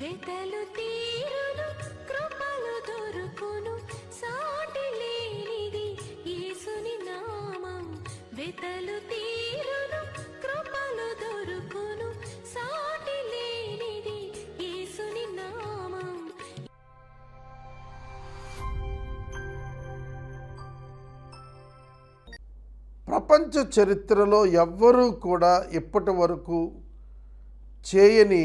వెతలు తీరును కృపలు దొరుకును సాటి లేనిది యేసుని నామం. వెతలు తీరును కృపలు దొరుకును సాటి లేనిది యేసుని నామం. ప్రపంచ చరిత్రలో ఎవ్వరూ కూడా ఇప్పటి వరకు చేయని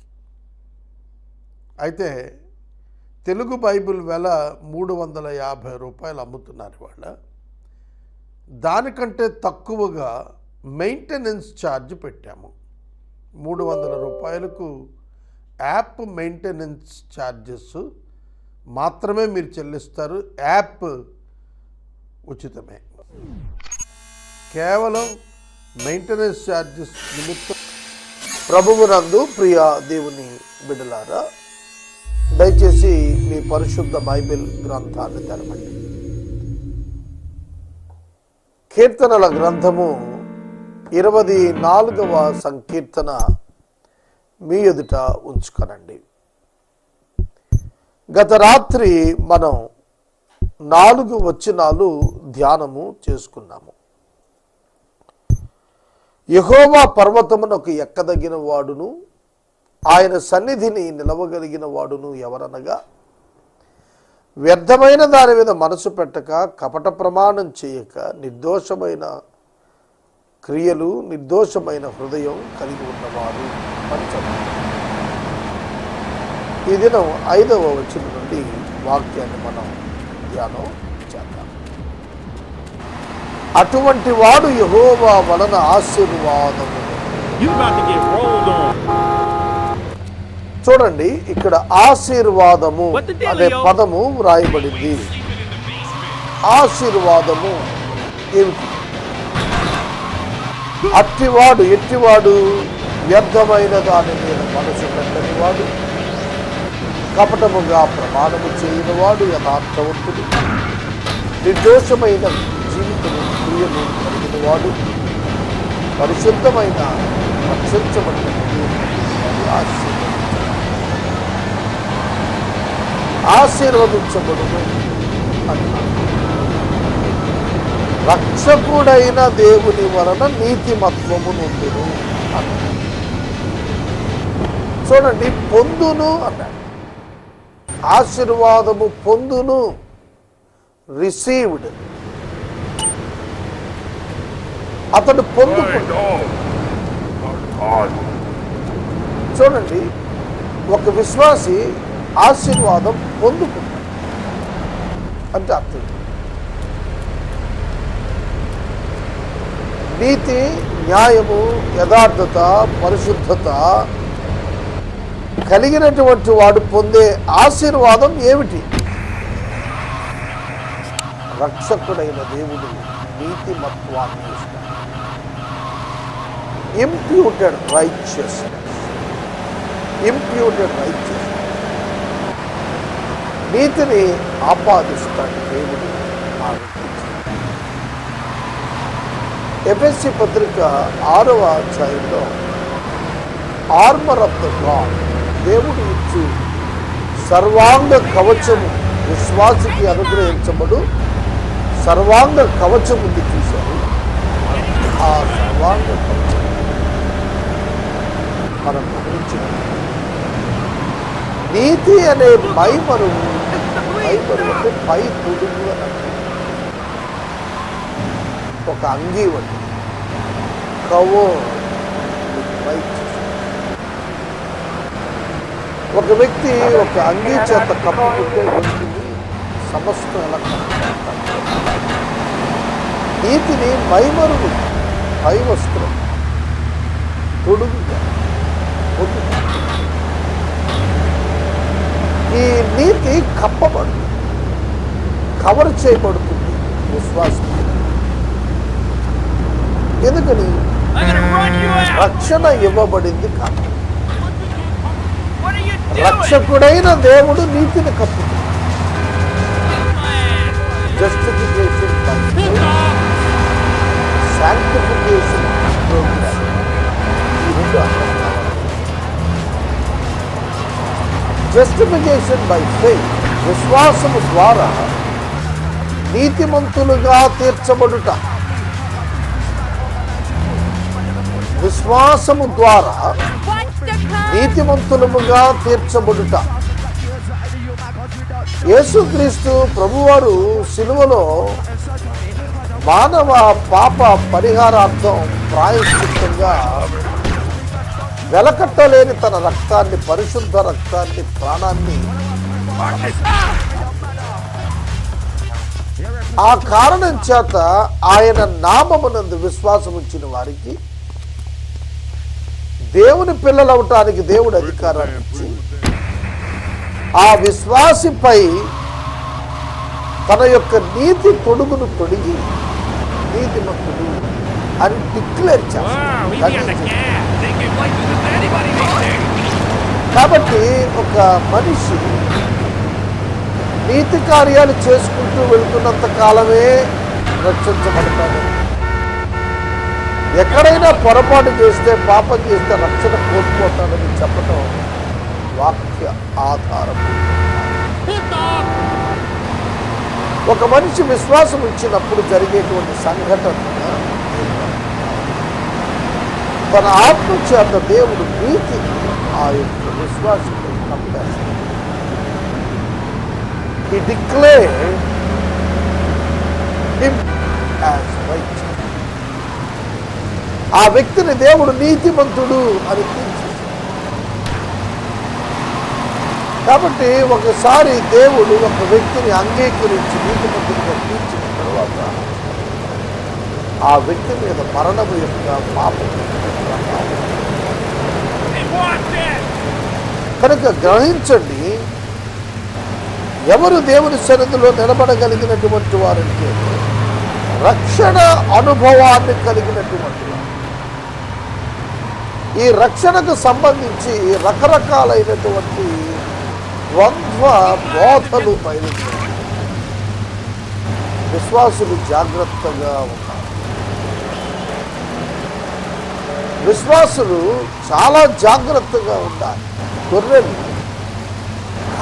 అయితే తెలుగు బైబిల్ వెల మూడు వందల యాభై రూపాయలు అమ్ముతున్నారు వాళ్ళ దానికంటే తక్కువగా మెయింటెనెన్స్ ఛార్జ్ పెట్టాము. మూడు వందల రూపాయలకు యాప్ మెయింటెనెన్స్ ఛార్జెస్ మాత్రమే మీరు చెల్లిస్తారు. యాప్ ఉచితమే. కేవలం మెయింటెనెన్స్ ఛార్జెస్ నిమిత్తం. ప్రభువునందు ప్రియ దేవుని బిడలారా దయచేసి మీ పరిశుద్ధ బైబిల్ గ్రంథాన్ని తెరవండి. కీర్తనల గ్రంథము ఇరవై నాలుగవ సంకీర్తన మీ ఎదుట ఉంచుకనండి. గత రాత్రి మనం నాలుగు వచనాలు ధ్యానము చేసుకున్నాము. యహోవా పర్వతమునకు ఎక్కదగిన వాడును? ఆయన సన్నిధిని నిలవగలిగిన వాడును ఎవరనగా? వ్యర్థమైన దాని మీద మనసు పెట్టక కపట ప్రమాణం చేయక నిర్దోషమైన క్రియలు నిర్దోషమైన హృదయం కలిగి ఉన్నవారు ఈ దినం ఐదవ వచ్చిన నుండి వాక్యాన్ని మనం ధ్యానం చేద్దాం. అటువంటి వాడు యహోవా వలన ఆశీర్వాదము. చూడండి ఇక్కడ ఆశీర్వాదము అనే? పదము వ్రాయబడింది. ఆశీర్వాదము ఏమిటి? అట్టివాడు ఎట్టివాడు? వ్యర్థమైన దాని మీద మనసు పెట్టని వాడు కపటముగా ప్రమాణము చేయని వాడు యథార్థవంతుడు. నిర్దోషమైన జీవితము క్రియలు కలిగిన వాడు పరిశుద్ధమైన రక్షించబడిన ఆశీర్వాదం ఆశీర్వదించబడును. రక్షకుడైన దేవుని వలన నీతిమత్వము నుండును అన్నాడు. చూడండి పొందును అన్నాడు. ఆశీర్వాదము పొందును రిసీవ్డ్. అతడు పొందుకున్నాడు చూడండి ఒక విశ్వాసి ఆశీర్వాదం పొందుకున్నాడు అంటే అర్థం. నీతి న్యాయము యథార్థత పరిశుద్ధత కలిగినటువంటి వాడు పొందే ఆశీర్వాదం ఏమిటి? రక్షకుడైన దేవుడు నీతిమత్వాన్ని ఇస్తాడు. ఇంప్యూటెడ్ రైచియస్నెస్ ఇంప్యూటెడ్ రైచియస్ నీతిని ఆపాదిస్తాడు దేవుడు ఆ ఎఫ్ఎస్సి పత్రిక ఆరవ అధ్యాయంలో ఆర్మర్ ఆఫ్ ద గాడ్ దేవుడు ఇచ్చు సర్వాంగ కవచము విశ్వాసికి అనుగ్రహించబడు సర్వాంగ కవచం ఉంది చూశారు. ఆ సర్వాంగ కవచం మనం గమనించిన నీతి అనే మైమరువు మైమరు పై తొడుగు ఒక అంగీ వంటి కవో ఒక వ్యక్తి ఒక అంగీ చేత కప్పుకుంటే ఒంటిని సమస్త ఎలా కప్పుకుంటాడు నీతిని మైమరుగు పై వస్త్రం తొడుగుగా పొందుతాడు ఈ నీతి కప్పబడుతుంది కవర్ చేయబడుతుంది విశ్వాసం. ఎందుకని! రక్షణ ఇవ్వబడింది కాదు? రక్షకుడైన దేవుడు నీతిని కప్పుతుంది! Justification sanctification program justification by faith విశ్వాసము ద్వారా నీతిమంతులుగా తీర్చబడుట. విశ్వాసము ద్వారా నీతిమంతులముగా తీర్చబడుట. యేసుక్రీస్తు ప్రభువారు సిలువలో మానవ పాప పరిహారార్థం ప్రాయశ్చిత్తంగా వెలకట్టలేని తన రక్తాన్ని పరిశుద్ధ రక్తాన్ని ప్రాణాన్ని. ఆ కారణం చేత ఆయన నామమునందు విశ్వాసం ఉంచిన వారికి దేవుని పిల్లలవటానికి దేవుడు అధికారాన్ని ఇచ్చి ఆ విశ్వాసిపై తన యొక్క నీతి తొడుగును తొడిగి నీతిమంతుడు అని డిక్లేర్ Wow, చేస్తాడు కాబట్టి ఒక మనిషి నీతి కార్యాలు చేసుకుంటూ వెళ్తున్నంత కాలమే రక్షించబడతాడు. ఎక్కడైనా పొరపాటు చేస్తే పాపం చేస్తే రక్షణ కోల్పోతాడని చెప్పడం వాక్య ఆధారం. ఒక మనిషి విశ్వాసం ఇచ్చినప్పుడు జరిగేటువంటి సంఘటన తన ఆత్మ చేత దేవుడు ప్రీతి ఆ యొక్క విశ్వాసం కప్పేస్తాడు He declared him as righteous. ఆ వ్యక్తిని దేవుడు నీతిమంతుడు అని కాబట్టి ఒకసారి దేవుడు ఒక వ్యక్తిని అంగీకరించి నీతిమంతుడిగా తీర్చిన తర్వాత ఆ వ్యక్తి మీద మరణము యొక్క పాపం. కనుక గ్రహించండి ఎవరు దేవుని సన్నిధిలో నిలబడగలిగినటువంటి వారంటే రక్షణ అనుభవాన్ని కలిగినటువంటి వారు. ఈ రక్షణకు సంబంధించి రకరకాలైనటువంటి ద్వంద్వ బోధలు బయలుదేరాయి. విశ్వాసులు జాగ్రత్తగా ఉన్నారు విశ్వాసులు చాలా జాగ్రత్తగా ఉండాలి. గొర్రెలు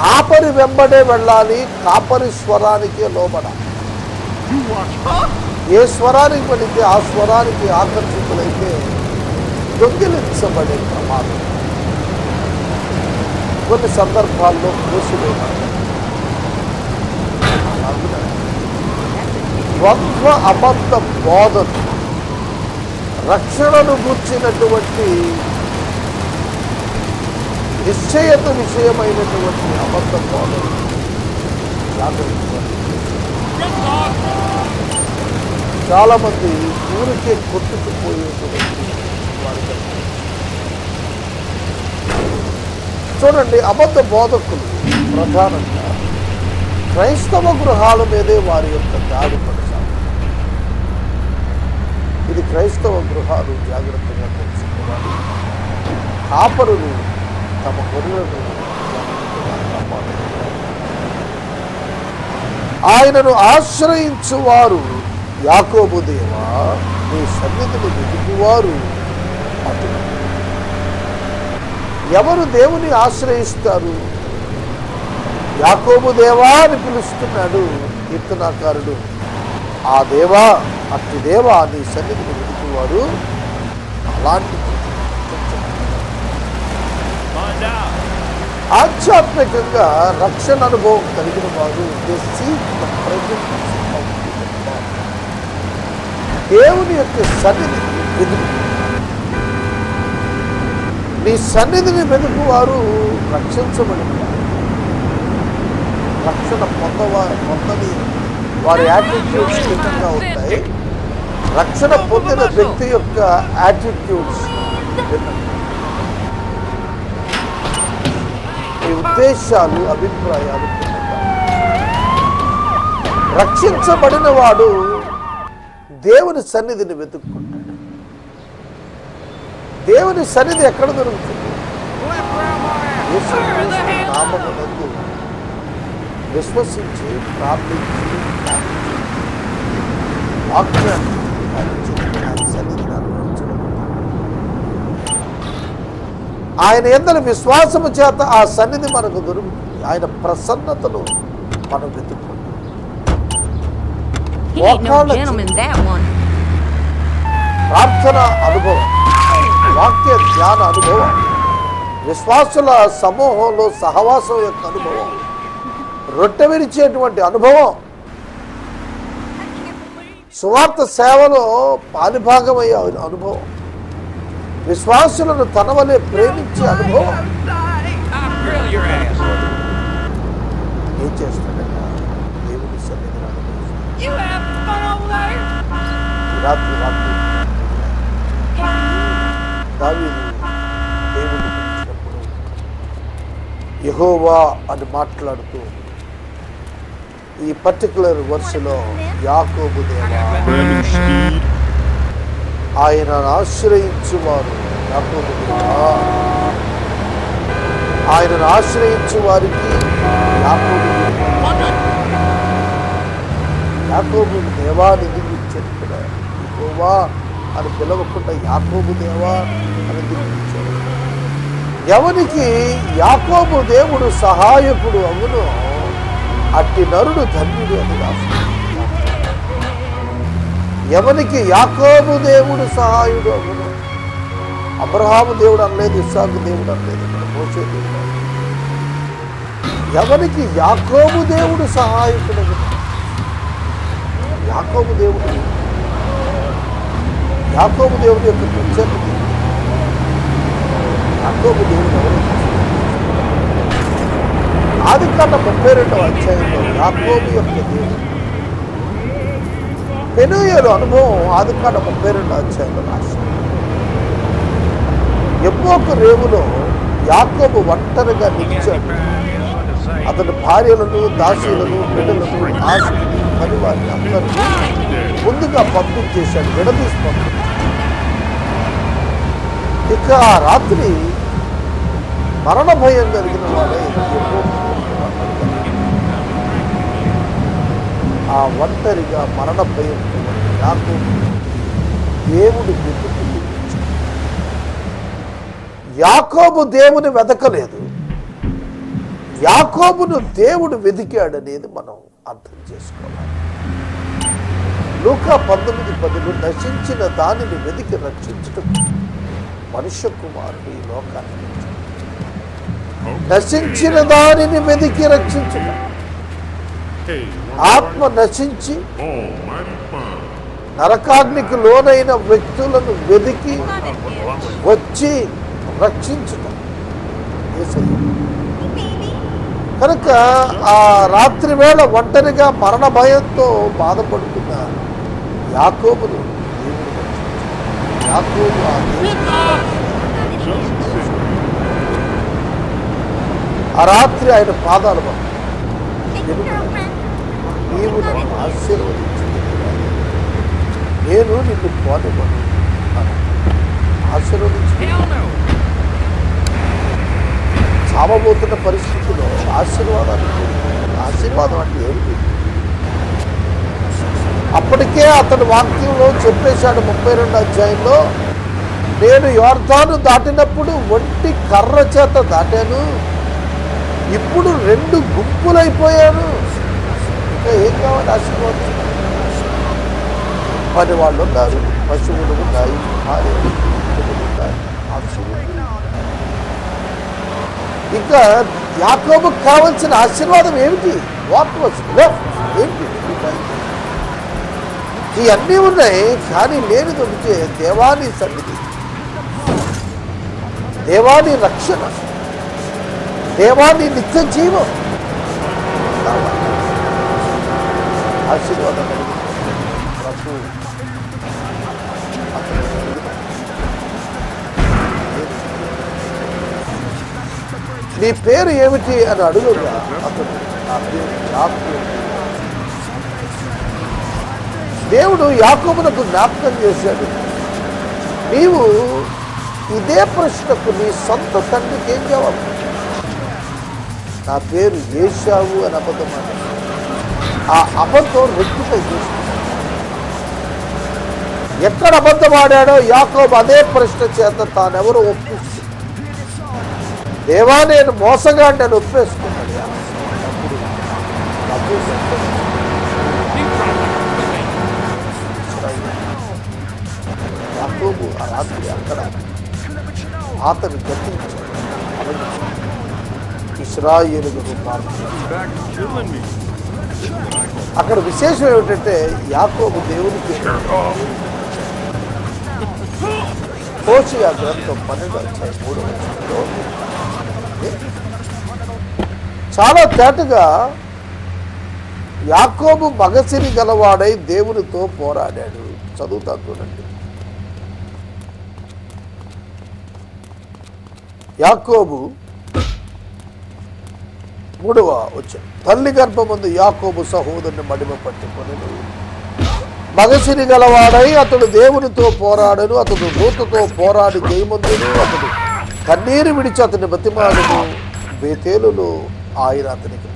కాపరి వెంబడే వెళ్ళాలి కాపరి స్వరానికే లోబడాలి. ఏ స్వరానికి పడితే ఆ స్వరానికి ఆకర్షితులైతే దొంగిలించబడే ప్రమాదం. కొన్ని సందర్భాల్లో మూసివేయాలి ద్వంద్వ అబద్ధ బోధన రక్షణను కూర్చినటువంటి నిశ్చయత విషయమైనటువంటి అబద్ధ బోధన చాలామంది ఊరికే కొట్టుకుపోయేటువంటి చూడండి అబద్ధ బోధకులు ప్రధానంగా క్రైస్తవ గృహాల మీదే వారి యొక్క దాడి పడుతుంది ఇది క్రైస్తవ గృహాలు జాగ్రత్తగా తెలుసుకోవాలి. కాపరులు తమ గొర్రెలను ఆయనను ఆశ్రయించువారు యాకోబు దేవా నీ సన్నిధిని వెతుకువారు ఎవరు దేవుని ఆశ్రయిస్తారు? యాకోబు దేవా అని పిలుస్తున్నాడు కీర్తనాకారుడు. ఆ దేవా అట్టి దేవా నీ సన్నిధిని వెతుకువారు అలాంటి ఆధ్యాత్మికంగా రక్షణ అనుభవం కలిగిన వారు దేవుని యొక్క సన్నిధిని వెతుకు. నీ సన్నిధిని వెతుకు వారు. రక్షించబడిన రక్షణ పొందవా పొందని వారి యాటిట్యూడ్స్ విధంగా ఉంటాయి. రక్షణ పొందిన వ్యక్తి యొక్క యాటిట్యూడ్స్ ఈ ఉద్దేశాలు అభిప్రాయాలు రక్షించబడిన వాడు దేవుని సన్నిధిని వెతుక్కుంటాడు. దేవుని సన్నిధి ఎక్కడ దొరుకుతుంది? Left నందు నామమునందు. విశ్వసించి ప్రార్థించి వాక్యాన్ని ఆయన ఎందరి విశ్వాసము చేత ఆ సన్నిధి మనకు దొరుకుతుంది. ఆయన ప్రసన్నతను మనం వెతుక్కుంటాం. ప్రార్థన అనుభవం. వాక్య ధ్యాన అనుభవం. విశ్వాసుల సమూహంలో సహవాసం యొక్క అనుభవం. రొట్టె విరిచేటువంటి అనుభవం. సువార్త సేవలో పాలిభాగమయ్యే అనుభవం. విశ్వాసులను తన వలె ప్రేమించే అనుభవం. ఏం చేస్తాడట? దేవుని రాత్రి రాత్రి. దావీదు దేవుడిని పిలిచినప్పుడు అని మాట్లాడుతూ ఈ పర్టికులర్ వర్సులో యాకోబు దేవా ఆయన ఆశ్రయించువారు యాకోబు దేవా. ఆయనను ఆశ్రయించు వారికి యాకోబు దేవా. యాకోబు దేవా అని పిలవకుండా యాకోబు దేవా అని దిగించాడు ఎవరికి? యాకోబు దేవుడు సహాయకుడు అవును. అట్టి నరుడు ధన్యుడు అని రాస్తున్నాడు ఎవరికి యాకోబు దేవుడు సహాయుడు అవును అబ్రహాము దేవుడు అనలేదు ఇస్సాకు దేవుడు అనలేదు ఇక్కడ మోసే దేవుడు ఎవరికి యాకోబు దేవుడు సహాయకుడు యాకోబు దేవుడు యాకోబు దేవుడు యొక్క ప్రత్యేకత యాకోబు దేవుడు ఎవరు? ఆది కాండ ముప్పై రెండవ అధ్యాయంలో యాకోబు యొక్క దేవుడు. పెనుయలు అనుభవం ఆది కాండ ముప్పై రెండవ అధ్యాయంలో రాశాడు ఎప్పోకు రేవులో యాకోబు ఒంటరిగా నిలిచాడు. అతని భార్యలను దాసీలను బిడ్డలను ఆశలను పని వారిని అందరినీ ముందుగా పంపించేశాడు విడదీసి పంపించాడు. ఇక ఆ రాత్రి మరణ భయం కలిగిన వాడే ఎప్పుడు ఆ ఒంటరిగా మరణ భయం నాకు దేవుడు వెతుకు యాకోబు దేవుని వెతకలేదు యాకోబును దేవుడు వెతికాడనేది మనం అర్థం చేసుకోవాలి. లూకా పంతొమ్మిది పదులు నశించిన దానిని వెతికి రక్షించడం మనుష్య కుమారుడు ఈ లోకాన్ని నశించిన దానిని వెతికి రక్షించడం ఆత్మ నశించి నరకాగ్నికి లోనైన వ్యక్తులను వెతికి వచ్చి రక్షించటం. కనుక ఆ రాత్రి వేళ ఒంటరిగా మరణ భయంతో బాధపడుతున్న యాకోబులు యాకోబు ఆ రాత్రి ఆయన పాదాలు పడుతుంది నీవు నన్ను ఆశీర్వదించింది నేను నిన్ను పోనివ్వను. ఆశీర్వదించి. Hell no. చావబోతున్న పరిస్థితిలో ఆశీర్వాదాలు. ఆశీర్వాదం అంటే ఏమిటి? అప్పటికే అతడు వాక్యంలో చెప్పేశాడు ముప్పై రెండు అధ్యాయంలో నేను యోర్ధాను దాటినప్పుడు ఒంటి కర్ర చేత దాటాను. ఇప్పుడు రెండు గుంపులైపోయాను. ఇంకా ఏం కావాలి? ఆశీర్వాదం. పని వాళ్ళు ఉన్నారు. పశువులు ఉన్నాయి. భార్యలు పిల్లలు ఇంకా యాకోబుకు కావాల్సిన ఆశీర్వాదం ఏమిటి? వాట్ వాజ్ ఏంటి? ఇవన్నీ ఉన్నాయి కానీ నేను దొరికితే దేవాని సన్నిధి. దేవాని రక్షణ. దేవాని నిత్య జీవం. కావాలి. ఆశీర్వాదం ప్రభు నీ పేరు ఏమిటి అని అడుగుగా అతను నా పేరు యాకోబు." దేవుడు యాకోబునకు జ్ఞాపకం చేశాడు. నీవు ఇదే ప్రశ్నకు నీ సొంత తండ్రికి ఏం జవాబు? నా పేరు ఏషావు అని అబద్ధం ఆ అబద్ధం రెక్టిఫై చేస్తుంది ఎక్కడ అబద్ధం ఆడాడో యాకోబు అదే ప్రశ్న చేత తానెవరో ఒప్పిస్తుంది దేవా నేను మోసగా అని ఒప్పేసుకున్నాడు యాకోబు ఆ రాత్రి అక్కడ అతను గతించాడు ఇస్రాయేలుగు Back killing. అక్కడ విశేషం ఏమిటంటే యాకోబు దేవుడికి కోచి ఆ గ్రంథం పన్నెండు వచ్చాయి మూడు చాలా తేటగా యాకోబు మగసిరి గలవాడై దేవునితో పోరాడాడు. చదువుతా చూడండి. యాకోబు మూడవ వచ్చాడు తల్లి గర్భమందు యాకోబు సహోదరుని మడిమ పట్టుకొని మగసిరి గలవాడై అతడు దేవునితో పోరాడను అతడు రూతుతో పోరాడి జయమందును అతడు కన్నీరు విడిచి అతని బతిమాలను బేతేలులో ఆయన అతనికి.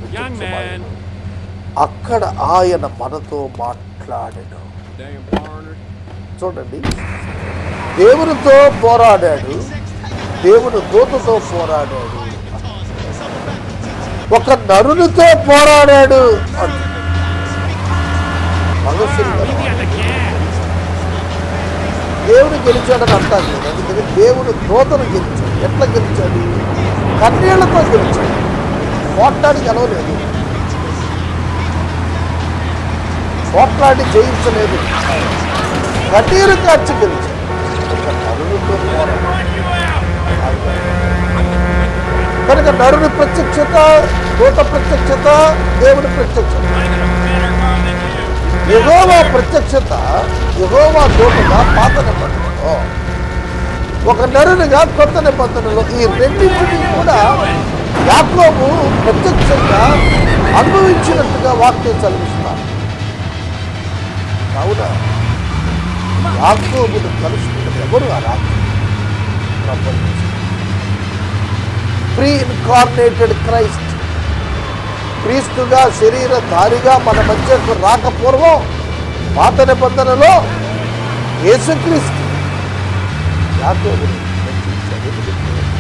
అక్కడ ఆయన మనతో మాట్లాడాడు. చూడండి. దేవునితో పోరాడాడు. దేవుని దూతతో పోరాడాడు. ఒక నరునితో పోరాడాడు. దేవుడు గెలిచాడని అంటాను నేను అందుకని దేవుడు దూతను గెలిచాడు. ఎట్లా గెలిచాడు? కన్నీళ్ళతో గెలిచాడు. పోట్లాడి గెలవలేదు. పోట్లాడి జయించలేదు. కన్నీరు కార్చి గెలిచాడు. ఒక నరునితో పోరాడాడు. కనుక నరుని ప్రత్యక్షత దూత ప్రత్యక్షత దేవుని ప్రత్యక్షత. యహోవా ప్రత్యక్షత యహోవా దూతగా పాత నిబంధనలో ఒక నరునిగా కొత్త నిబంధనలో ఈ రెండింటిని కూడా యాకోబు ప్రత్యక్షంగా అనుభవించినట్టుగా వాక్యం చదివిస్తారు కావున యాకోబును కలుసుకున్నది ఎవరు? ఆ రాత్రి ప్రీ ఇన్కార్నేటెడ్ క్రైస్ట్ క్రీస్తుగా శరీరధారిగా మన మధ్యకు రాకపూర్వం పాత నిబంధనలో యేసుక్రీస్తు.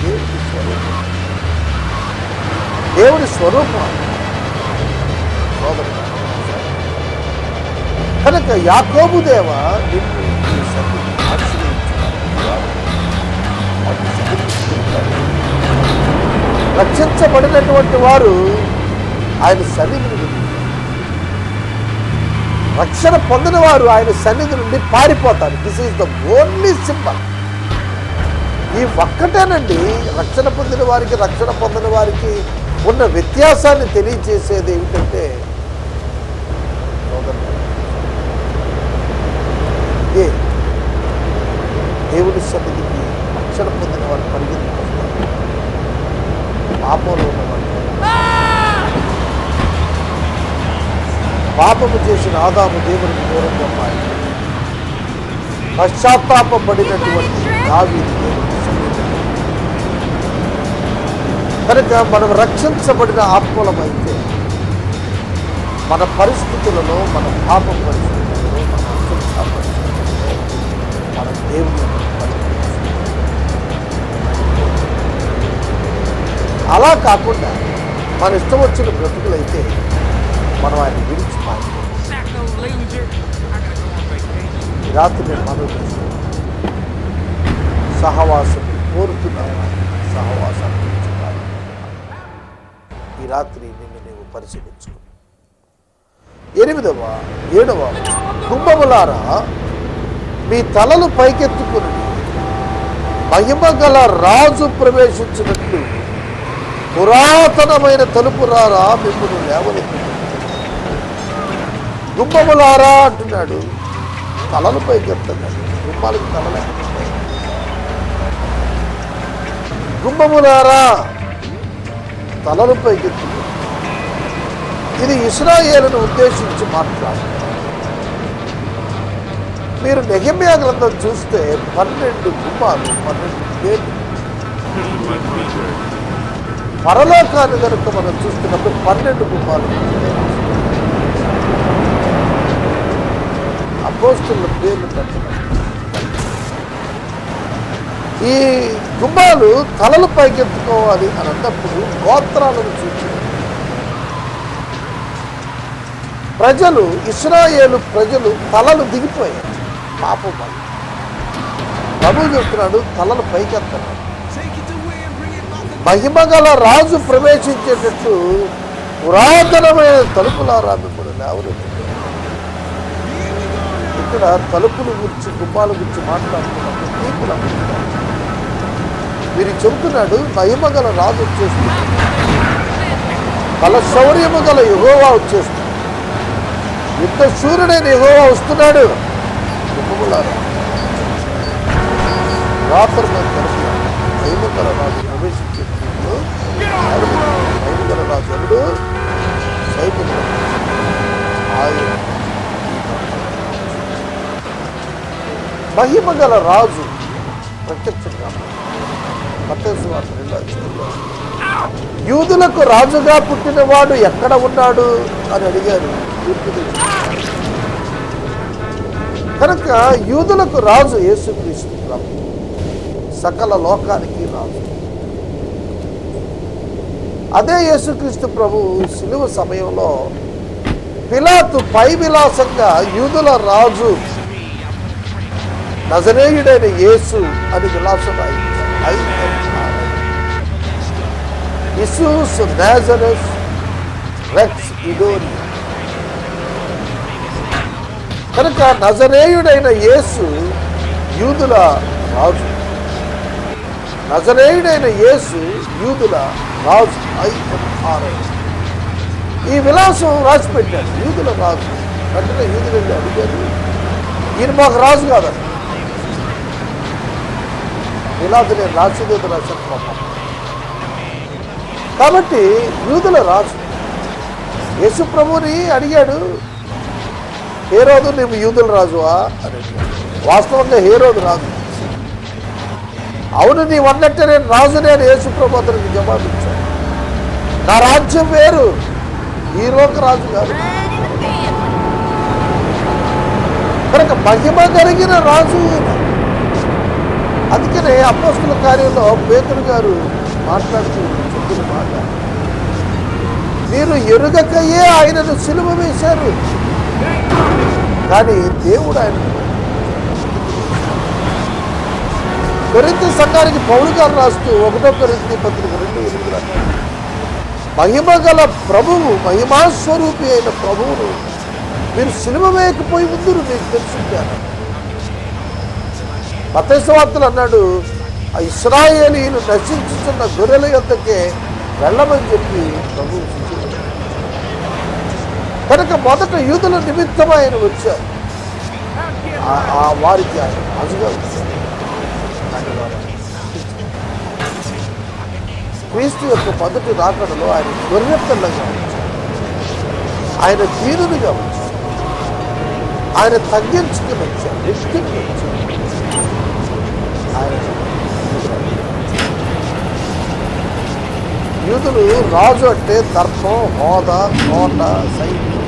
దేవుడి స్వరూపం. దేవుడి స్వరూపం కనుక యాకోబు దేవ నిన్ను పడినటువంటి వారు ఆయన సన్నిధి నుండి రక్షణ పొందిన వారు ఆయన సన్నిధి నుండి పారిపోతారు. This is the only symbol ఈ ఒక్కటేనండి రక్షణ పొందిన వారికి రక్షణ పొందిన వారికి ఉన్న వ్యత్యాసాన్ని తెలియజేసేది ఏమిటంటే సోదరులారా, ఇదే దేవుని సన్నిధికి రక్షణ పొందిన వారు పరిగెత్తుకొస్తారు పాపంలో ఉన్నవాడు నాదాము చేసిన ఆదాము దేవునికి దూరంగా మారి పశ్చాత్తాపడినటువంటి దావీదు కనుక మనం రక్షించబడిన ఆత్మలమైతే మన పరిస్థితులలో మన పాప పరిస్థితులలో మన అశుద్ధ పరిస్థితులలో మన దేవుని అలా కాకుండా మన ఇష్టం వచ్చిన బ్రతుకులైతే మనం ఆయన విడిచి పారిపోతాం. రాత్రి నేను సహవాసం కోరుతున్నాను సహవాసాన్ని ఈ రాత్రి నిన్ను నీవు పరిశీలించుకో. ఎనిమిదవ ఏడవ కుంభములారా మీ తలలు పైకెత్తుకుని మహిమ గల రాజు ప్రవేశించినట్లు పురాతనమైన తలుపురారా మిమ్మల్ని లేవనెత్తు దుబ్బములారా అంటున్నాడు. తలలు పైకెత్తున్నాడు గుమ్మాలకు తలలే. దుబ్బములారా తలలు పైకెత్తున్నాడు ఇది ఇస్రాయేలును ఉద్దేశించి మాట్లాడు. మీరు నెగమ్యా గ్రంథం చూస్తే పన్నెండు గుమ్మాలు పన్నెండు గేట్లు పరలోకాన్ని కనుక మనం చూస్తున్నప్పుడు పన్నెండు గుమ్మాలు అపోస్తుల పేర్లు పెట్టడం ఈ గుమ్మాలు తలలు పైకెత్తుకోవాలి అని అన్నప్పుడు గోత్రాలను సూచించారు ప్రజలు ఇస్రాయేలు ప్రజలు తలలు దిగిపోయారు. పాపం వాళ్ళు. ప్రభు చెప్తున్నాడు తలలు పైకెత్తన్నాడు మహిమగల మహిమ గల రాజు ప్రవేశించేటట్టు పురాతనమైన తలుపులారా మిమ్మల్ని లేవనెత్తుతారు ఇక్కడ తలుపులు గురించి గుమ్మాల గురించి మాట్లాడుతున్నప్పుడు వీరి చెబుతున్నాడు మహిమ గల రాజు వచ్చేస్తుంది. కల శౌర్యము గల యుగోవా వచ్చేస్తుంది. యుద్ధ సూర్యుడైన యుగోవా వస్తున్నాడు. గుమ్మములారా రాత్రుల మహిమ గల రాజు ప్రవేశించేటప్పుడు మహిమ గల రాజు ఎవడు? సైతం ఆయన మహిమ గల రాజు. ప్రత్యక్షంగా. యూదులకు రాజుగా పుట్టినవాడు ఎక్కడ ఉన్నాడు అని అడిగారు. కనుక యూదులకు రాజు యేసుక్రీస్తు ప్రభు. సకల లోకానికి రాజు. అదే యేసుక్రీస్తు ప్రభు సిలువ సమయంలో పిలాతు పై విలాసంగా యూదుల రాజు నజరేయుడైన యేసు అని విలాసం ఇసూస్ నాజరస్ రెక్స్ ఇడోని. కనుక నజరేయుడైన యేసు యూదుల రాజు. నజరేయుడైన యేసు యూదుల రాజు ఐఎన్ఆర్ఐ ఈ విలాసం రాసి పెట్టాడు యూదుల రాజు. వెంటనే యూదులు అడిగారు. ఈయన మాకు రాజు కాదండి విలాసు నేను రాసేది పాపం. కాబట్టి యూదుల రాజు యేసు ప్రభుని అడిగాడు హేరోదు నీవు యూదుల రాజువా? అని అడిగాడు. వాస్తవంగా హేరోదు రాజు. అవును నీ అన్నట్టే నేను రాజు నేను యేసు ప్రభు అతనికి జవాబు ఇచ్చాను నా రాజ్యం వేరు ఈ లోక రాజు కాదు. కనుక మహిమ కలిగిన రాజు ఈయన. అందుకనే అపోస్తుల కార్యంలో పేతురు గారు మాట్లాడుతూ చెప్పిన మాట. మీరు ఎరుగకయే ఆయనను సులువ వేశారు. కానీ దేవుడు ఆయన కొరింతి సంఘానికి పౌరు గారు రాస్తూ ఒకటో కొరింతి పత్రిక రెండు ఎనిమిది మహిమ గల ప్రభువు మహిమాస్వరూపి అయిన ప్రభువును మీరు సినిమా వేయకపోయి ముందు మీకు తెలుసుకుంటారు మతస్వార్తలు అన్నాడు ఆ ఇస్రాయేలీలు నశించుతున్న గొర్రెల యొద్దకే వెళ్ళమని చెప్పి ప్రభు కనుక మొదట యూదుల నిమిత్తం ఆయన వచ్చారు. ఆ- వారికి ఆయన రాజుగా వచ్చారు. క్రీస్తు యొక్క మొదటి రాకడలో ఆయన గొర్రె పిల్లగా ఆయన దీనునిగా వచ్చారు. ఆయన తగ్గించుకుని వచ్చారు వ్యక్తికి వచ్చారు. యూదులు రాజు అంటే దర్పం హోదా కోట సైన్యం.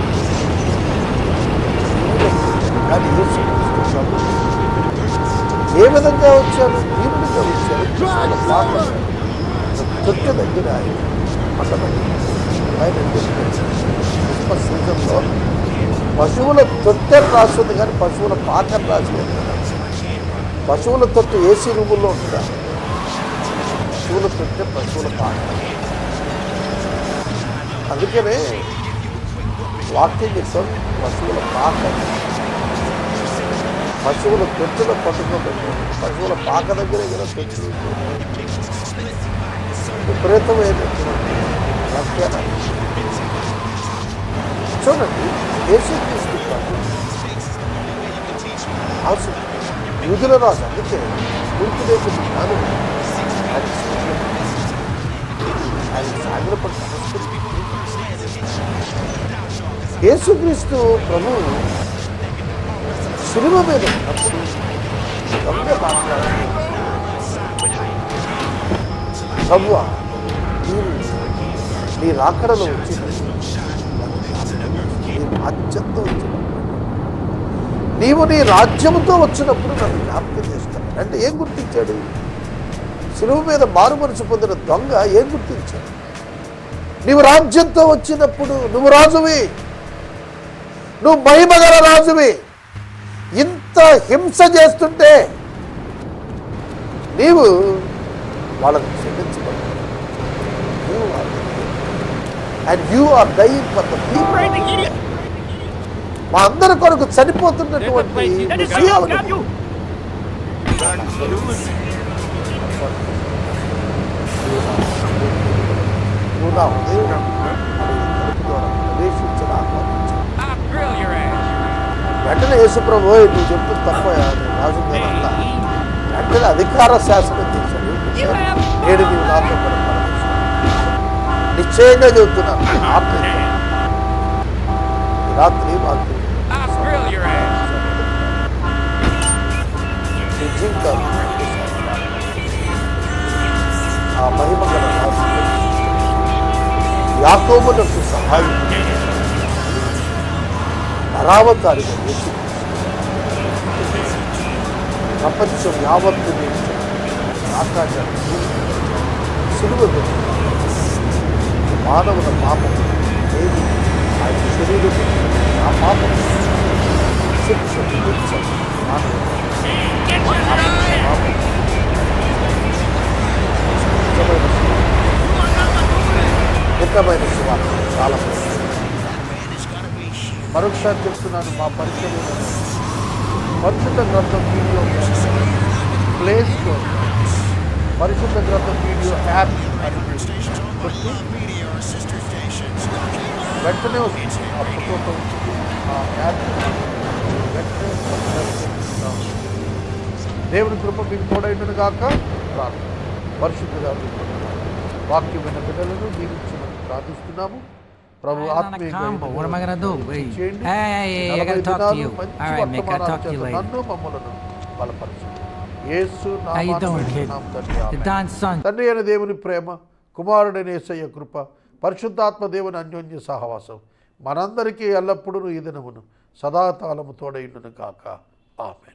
కానీ ఏ విధంగా వచ్చారు దీనుడిగా వచ్చారు కృష్ణుల దగ్గర సీజన్లో పశువుల తొట్టె రాస్తుంది కానీ పశువుల పాకం రాసలేదు. పశువుల తొట్టు ఏసీ రూముల్లో ఉంటుందా పశువుల తొట్టె పశువుల పాక అందుకనే వాక్యం చెప్తాం పశువుల పాక. పశువుల తొట్టులో పట్టుకోబెట్టారు పశువుల పాక దగ్గర కూడా తొట్టు. విపరీతమైన చూడండి ఏసీ తీసుకుంటాను అవసరం యూదుల రాజు అందుకే తూర్పు దేశం జ్ఞానం ఆయన ఆయన సాగరపడి సంస్కృతి యేసుక్రీస్తు ప్రభు సినిమ మీద ఉన్నప్పుడు నీ రాకడలో వచ్చి నీ రాజ్యంతో వచ్చిన నీవు నీ రాజ్యముతో వచ్చినప్పుడు నన్ను జ్ఞాపకం చేస్తాను అంటే ఏం గుర్తించాడు? సులువు మీద మారు పొందిన దొంగ ఏం గుర్తించాడు? నీవు రాజ్యంతో వచ్చినప్పుడు నువ్వు రాజువి. నువ్వు మహిమగల రాజువి. ఇంత హింస చేస్తుంటే నీవు వాళ్ళని క్షమించబడి. And you are dying for the people మా అందరి కొరకు చనిపోతున్నటువంటి విషయాలను. వెంటనే యేసుప్రభు "ఓయ్, నువ్వు చెప్తుంది తప్ప రాజు వెంటనే అధికార శాసనం నేడు నీవు నాతో. నిశ్చయంగా చెబుతున్నాను రాత్రి మాకు grill your ass. నీ జీవితాలు ఆ మహిమ గల యాకోబులకు సహాయం నరావతారిగా యేసు ప్రపంచం యావత్తు ఆకాశాన్ని సులువు మానవుల పాపం ఏది ఆయన శరీరం ఆ పాపం శిక్ష విధించ మానవుల పాపం నిజమైన చాలా మరొకసారి చెప్తున్నాను మా పరిచయం పరిశుద్ధ గ్రంథం వీడియో ప్లే స్టోర్ పరిశుద్ధ గ్రంథం వీడియో యాప్ అని వెంటనే వస్తుంది ఆ యాప్ దేవుని కృప మీకు తోడైనను గాక. ప్రార్థన. పరిశుద్ధ గారు వాక్యమైన బిడ్డలను దీవించమని ప్రార్థిస్తున్నాము. ప్రభు. నన్ను మమ్మలను బలపరచు యేసు తండ్రి. అయిన దేవుని ప్రేమ కుమారుడైన యేసయ్య కృప పరిశుద్ధాత్మ దేవుని అన్యోన్య సహవాసం మనందరికీ ఎల్లప్పుడూ ఈ దినమును సదాకాలము తోడైండును కాక ఆమెన్.